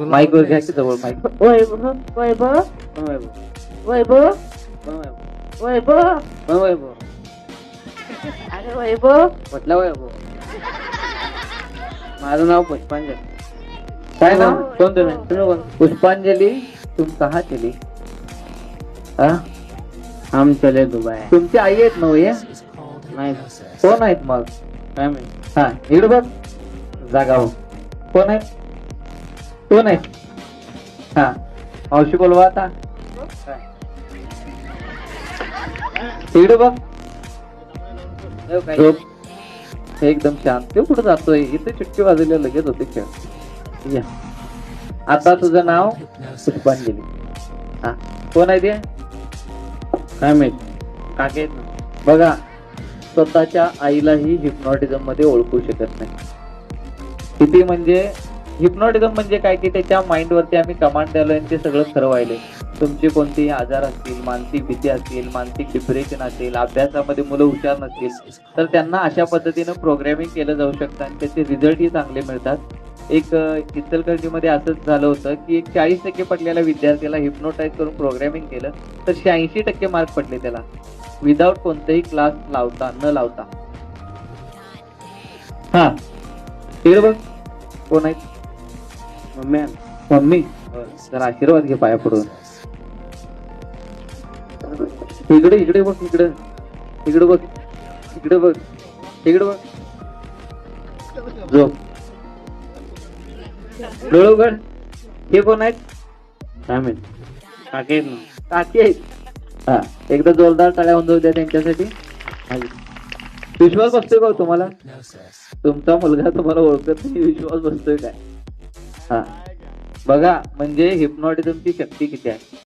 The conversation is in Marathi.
माईक वर घ्या की जवळ माईक वैभव वैभव वैभव वैभव वैभव वैभव अरे वैभव म्हटलं वैभव माझं नाव पुष्पांजली. काय नाव? कोण तुम्ही? तुम्ही कोण? पुष्पांजली तुम कहा चली? हा? हम चले दुबई. तुमची आई आहेत नव हे नाही. कोण आहेत मग? काय माहीत? हा इकडे बघ. जागा हो कोण आहेत? कोण आहेत हा. मावशी बोलवा आता. इकडे बघ. झोप. एकदम शांत. ते कुठं जातोय? इथे चुटकी वाजवल्या लगेच होते खेळ. या. आता तुझं नाव? पुष्पांजली. हा. कोण आहे ते? काय माहीत? काके. बघा स्वतःच्या आईलाही हिप्नॉटिझममध्ये ओळखू शकत नाही. किती म्हणजे हिप्नॉटिझम म्हणजे काय? की त्याच्या माइंडवरती आम्ही कमांड द्यालोय आणि ते सगळं खरं तुमचे कोणतेही आजार असतील मानसिक भीती असतील मानसिक डिप्रेशन असेल अभ्यासामध्ये मुलं हुशार नसतील तर त्यांना अशा पद्धतीनं प्रोग्रॅमिंग केलं जाऊ शकतं आणि त्याचे रिझल्टही चांगले मिळतात. एक इचलकरंजीमध्ये असंच झालं होतं की एक चाळीस टक्के पडलेल्या विद्यार्थ्याला हिप्नोटाईज करून प्रोग्रॅमिंग केलं तर शहाऐंशी टक्के मार्क पडले त्याला. विदाऊट कोणतेही क्लास लावता न लावता. हा. बघ. कोण आहेत? मम्मी मम्मी तर आशीर्वाद घे पाया पडून इकडे इकडे बघ इकडे. इकडे बघ इकडे बघ इकडे बघ. झोप. डोळे उघड. हे कोण आहेत? काय काकी. काकी आहेत. हा एकदा जोरदार टाळ्या होऊन जाऊ द्या त्यांच्यासाठी. विश्वास बसतोय का हो तुम्हाला? तुमचा मुलगा तुम्हाला ओळखत नाही विश्वास बसतोय काय? हा. बघा म्हणजे हिप्नॉटिझमची शक्ती किती आहे?